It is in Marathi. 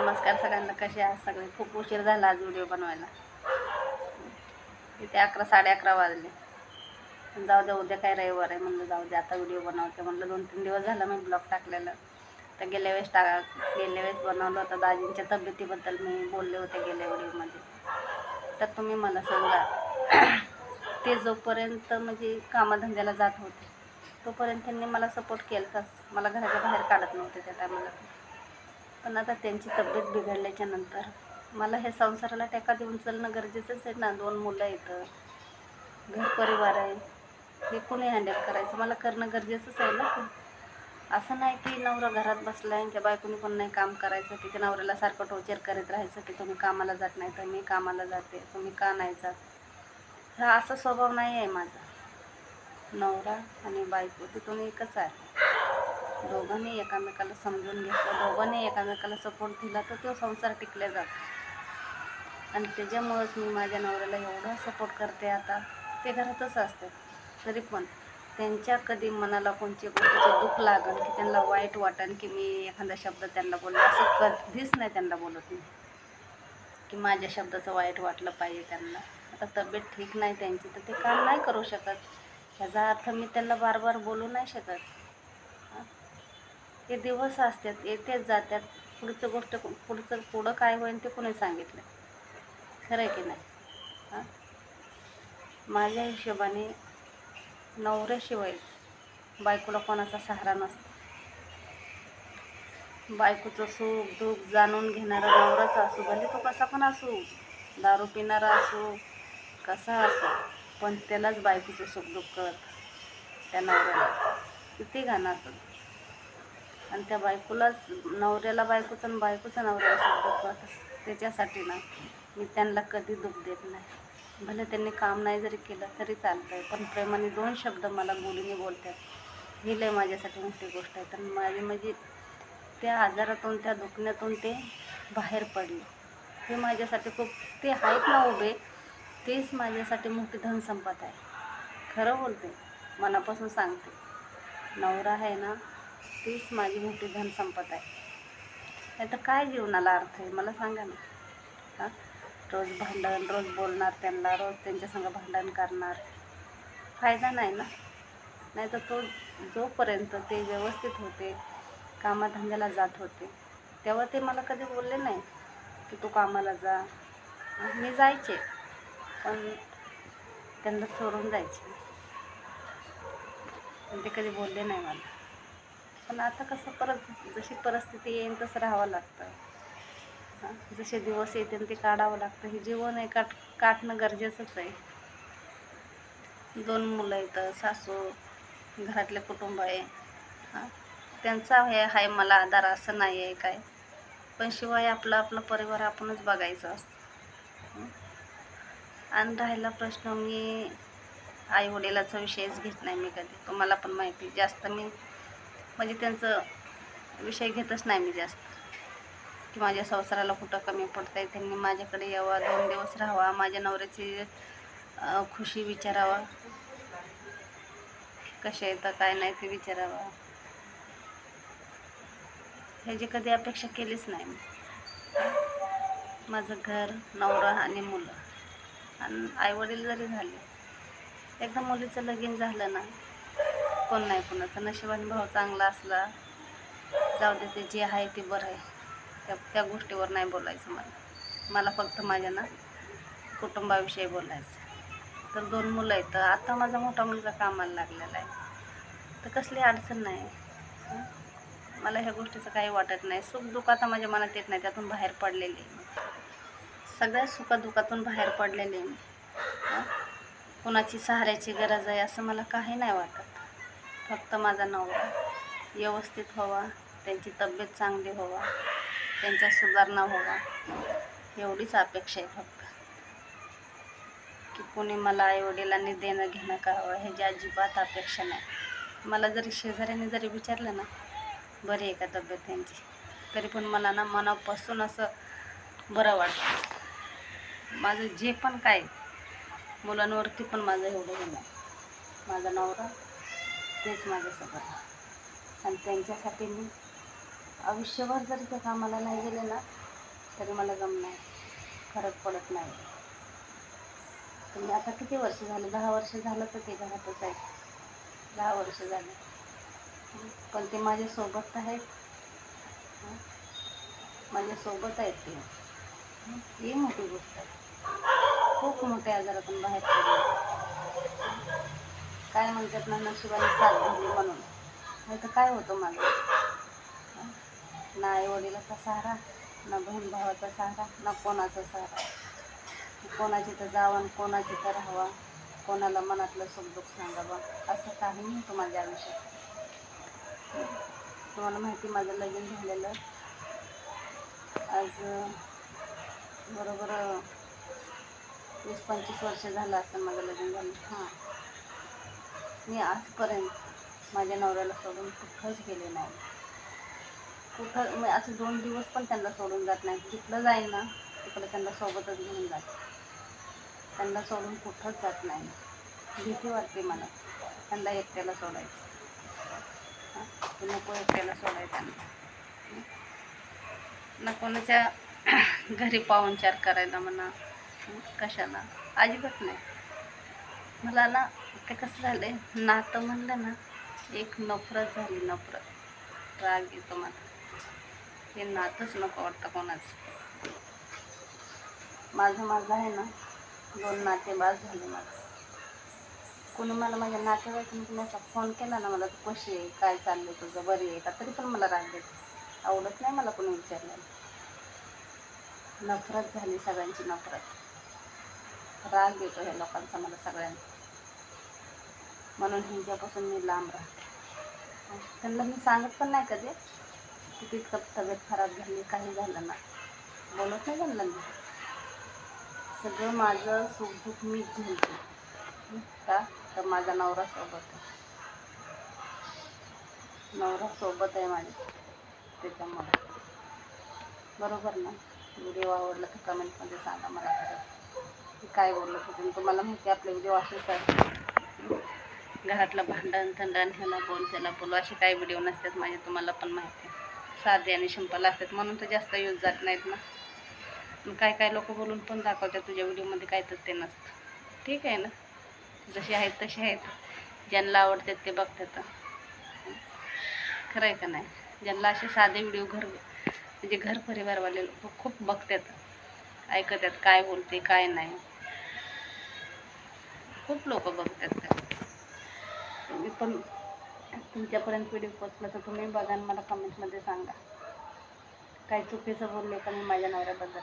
नमस्कार सगळ्यांना कसे आहात सगळे? खूप उशीर झाला आज व्हिडिओ बनवायला. इथे अकरा साडे अकरा वाजले. जाऊ दे उद्या काय रविवार आहे म्हणलं जाऊ दे आता व्हिडिओ बनवते म्हणलं. दोन तीन दिवस झाला मी ब्लॉग टाकलेलं. तर गेल्या वेळेस टाका गेल्या वेळेस बनवलं होतं दाजींच्या तब्येतीबद्दल मी बोलले होते गेल्या व्हिडिओमध्ये. तर तुम्ही मला सांगा ते जोपर्यंत म्हणजे कामाधंद्याला जात होते तोपर्यंत त्यांनी मला सपोर्ट केला मला घराच्या बाहेर काढत नव्हते त्या टायमाला पण आता त्यांची तब्येत बिघडल्याच्या नंतर मला हे संसाराला टेका देऊन चालणं गरजेचंच आहे ना. दोन मुलं येतं घर परिवार आहे हे कोणी हँडल करायचं? मला करणं गरजेचंच आहे ना. असं नाही की नवरा घरात बसला आहे त्या बायकोनी पण नाही काम करायचं की त्या नवऱ्याला सारखं टोचर करत राहायचं की तुम्ही कामाला जात नाही तर मी कामाला जाते तुम्ही का नाही जात? हा असा स्वभाव नाही आहे माझा. नवरा आणि बायको तिथून एकच आहे. दोघांनी एकामेकाला समजून घेतलं दोघांनी एकामेकाला सपोर्ट दिला तर तो संसार टिकल्या जातो. आणि त्याच्यामुळंच मी माझ्या नवऱ्याला एवढा सपोर्ट करते आता. ते घरातच असते. तरी पण त्यांच्या कधी मनाला कोणची गोष्टीचं दुःख लागन की त्यांना वाईट वाटन की मी एखादा शब्द त्यांना बोललो असं कधीच नाही त्यांना बोलत मी. की माझ्या शब्दाचं वाईट वाटलं पाहिजे त्यांना. आता तब्येत ठीक नाही त्यांची तर ते काम नाही करू शकत. ह्याचा अर्थ मी त्यांना बार बार बोलू नाही शकत. हे दिवस असतात येतेच जातात. पुढचं गोष्ट पुढचं पुढं काय होईल ते कोणी सांगितलं. खरं आहे की नाही? हां? माझ्या हिशोबाने नवऱ्याशिवाय बायकोला कोणाचा सहारा नसतो. बायकोचं सुख दुःख जाणून घेणारा नवराच असू भले तो कसा पण असू दारू पिणारा असू कसा असो पण त्यालाच बायकोचं सुख दुःख कळत त्या नवऱ्याला. किती गाणं असत. आणि त्या बायकोलाच नवऱ्याला बायकोचं आणि बायकोचं नवऱ्याला सुख दुःख त्याच्यासाठी ना मी त्यांना कधी दुःख देत नाही. भले त्यांनी काम नाही जरी केलं तरी चालतं आहे पण प्रेमाने दोन शब्द मला बोलीने बोलतात. ही लय माझ्यासाठी मोठी गोष्ट आहे. तर माझी म्हणजे त्या आजारातून त्या दुखण्यातून ते बाहेर पडले. हे माझ्यासाठी खूप ते आहेत ना उभे तेच माझ्यासाठी मोठी धनसंपत आहे. खरं बोलते मनापासून सांगते. नवरा आहे ना तीच माझी मोठी धनसंपत आहे. नाही तर काय जीवनाला अर्थ आहे? मला सांगा ना. हां? रोज भांडण रोज बोलणार त्यांना रोज त्यांच्यासंग भांडण करणार. फायदा नाही ना? नाही तर तो जोपर्यंत ते व्यवस्थित होते कामाधंद्याला जात होते तेव्हा ते मला कधी बोलले नाही की तू कामाला जा. मी जायचे पण त्यांना सोडून जायचे. पण ते कधी बोलले नाही मला. पण आता कसं परत जशी परिस्थिती येईल तसं राहावं लागतं. जसे दिवस येतील ते काढावं लागतं. हे जीवन आहे काट काटणं गरजेचंच आहे. दोन मुलं आहेत सासू घरातले कुटुंब आहे. हां त्यांचा हे आहे मला आधार असं नाही आहे काय. पण शिवाय आपला आपला परिवार आपणच बघायचा असतो. आणि राहिला प्रश्न मी आई वडिलाचा विषयच घेत नाही मी कधी. तुम्हाला पण माहिती जास्त मी म्हणजे त्यांचं विषय घेतच नाही मी जास्त. की माझ्या संसाराला कुठं कमी पडतं आहे त्यांनी माझ्याकडे यावा दोन दिवस राहावा माझ्या नवऱ्याची खुशी विचारावा. कसे येतं काय नाही ते विचारावा. ह्याची कधी अपेक्षा केलीच नाही मी. माझं घर नवरा आणि मुलं. आणि आईवडील जरी झाले एकदा मुलीचं लगीन झालं ना कोण नाही कोणाचं. नशिबाने भाऊ चांगला असला जाऊ दे ते जे आहे ते बरं आहे. त्या त्या गोष्टीवर नाही बोलायचं मला. मला फक्त माझ्या ना कुटुंबाविषयी बोलायचं. तर दोन मुलं आहेत. तर आता माझा मोठा मुलगा कामाला लागलेला आहे. तर कसली अडचण नाही. मला ह्या गोष्टीचं काही वाटत नाही. सुख दुःख आता माझ्या मनात येत नाही. त्यातून बाहेर पडलेली आहे सगळ्या सुखदुःखातून बाहेर पडलेली आहे मी. कुणाची सहाऱ्याची गरज आहे असं मला काही नाही वाटत. फक्त माझा नवरा. व्यवस्थित व्हावा त्यांची तब्येत चांगली व्हावा त्यांच्या सुधारणा व्हावा एवढीच अपेक्षा आहे फक्त. की कोणी मला आईवडिलांनी देणं घेणं करावं ह्याची अजिबात अपेक्षा नाही. मला जरी शेजाऱ्याने जरी विचारलं ना बरी आहे का तब्येत त्यांची? तरी पण मला ना मनापासून असं बरं वाटतं. माझं जे पण काय मुलांवरती पण माझं एवढं हे नाही. माझा नवरा तेच माझ्यासोबत आणि त्यांच्यासाठी मी आयुष्यभर जरी त्या कामाला नाही गेले ना तरी मला जमणार. नाही फरक पडत नाही. तुम्ही आता किती वर्ष झाले? दहा वर्ष झालं तर ते घरातच आहे. दहा वर्ष झाले. पण ते माझ्यासोबत आहेत. माझ्यासोबत आहेत ते. ही मोठी गोष्ट आहे. खूप मोठ्या आजारातून बाहेर पडले. काय म्हणतात ना नशिबाने साथ दिली म्हणून. नाही तर काय होतं माझं ना आई वडिलाचा सहारा ना बहीण भावाचा सहारा ना कोणाचा सहारा. कोणाची तर जावं कोणाची तर राहावा. कोणाला मनातलं सुख दुःख सांगावं. असं काही नव्हतं माझ्या आयुष्यात तुम्हाला माहिती माझं लग्न झालेलं. आज बरोबर वीस पंचवीस वर्ष झालं असं माझं लग्न झालं. हां. मी आजपर्यंत माझ्या नवऱ्याला सोडून कुठंच गेले नाही. कुठं मी असं दोन दिवस पण त्यांना सोडून जात नाही. जिथलं जाईल ना तिकडं त्यांना सोबतच घेऊन जात त्यांना सोडून कुठंच जात नाही. भीती वाटते मला. त्यांना एकट्याला सोडायचं. नको एकट्याला सोडायचं ना कोणाच्या घरी पाहुणचार करायला म्हणा कशाला. अजिबात नाही. मला ना ते कसं झालं आहे नातं म्हणलं ना एक नफरत झाली नफरत. राग येतो मला. हे नातंच नको वाटतं कोणाचं. माझं माझं आहे ना दोन नाते बाद झाले माझं. कोणी मला माझ्या नातेवाईकांनी असा फोन केला ना मला तू कशी आहे? काय चाललं तुझं? बरी आहे का? तरी पण मला राग देत आवडत नाही मला कोणी विचारलं नफरत झाली सगळ्यांची नफरत. राग येतो ह्या लोकांचा मला सगळ्यांचा. म्हणून ह्यांच्यापासून मी लांब राहते. त्यांना मी सांगत पण नाही कधी. की तितकं तब्येत खराब झाली काही झालं ना बोलत नाही झालं मी. सगळं माझं सुखदुःख मीच झेलते. का तर माझा नवरा सोबत आहे. नवरा सोबत आहे माझ्या. त्याच्यामुळे. बरोबर ना? व्हिडिओ आवडला तर कमेंटमध्ये सांगा मला खरंच. की काय बोललं तुम्ही तुम्हाला माहिती आहे आपले व्हिडिओ असेच आहे घरातलं भांडण थंडण ह्याला बोल त्याला बोल असे काही व्हिडिओ नसतात माझे तुम्हाला पण माहिती साधे आणि शिंपल असतात. म्हणून तर जास्त यूज जात नाहीत ना. मग काय काय लोक बोलून पण दाखवतात तुझ्या व्हिडिओमध्ये काय तर ते नसतं. ठीक आहे ना? जसे आहेत तसे आहेत. ज्यांना आवडतात ते बघतात. खरं आहे का नाही? ज्यांना असे साधे व्हिडिओ घर म्हणजे घर परिवारवाले लोक खूप बघतात. ऐकतात काय बोलते काय नाही. खूप लोक बघतात. मी पण तुमच्यापर्यंत व्हिडिओ पोचला तर तुम्ही बघा मला कमेंटमध्ये सांगा. काही चुकीचं बोलले का मी माझ्या नवऱ्याबद्दल?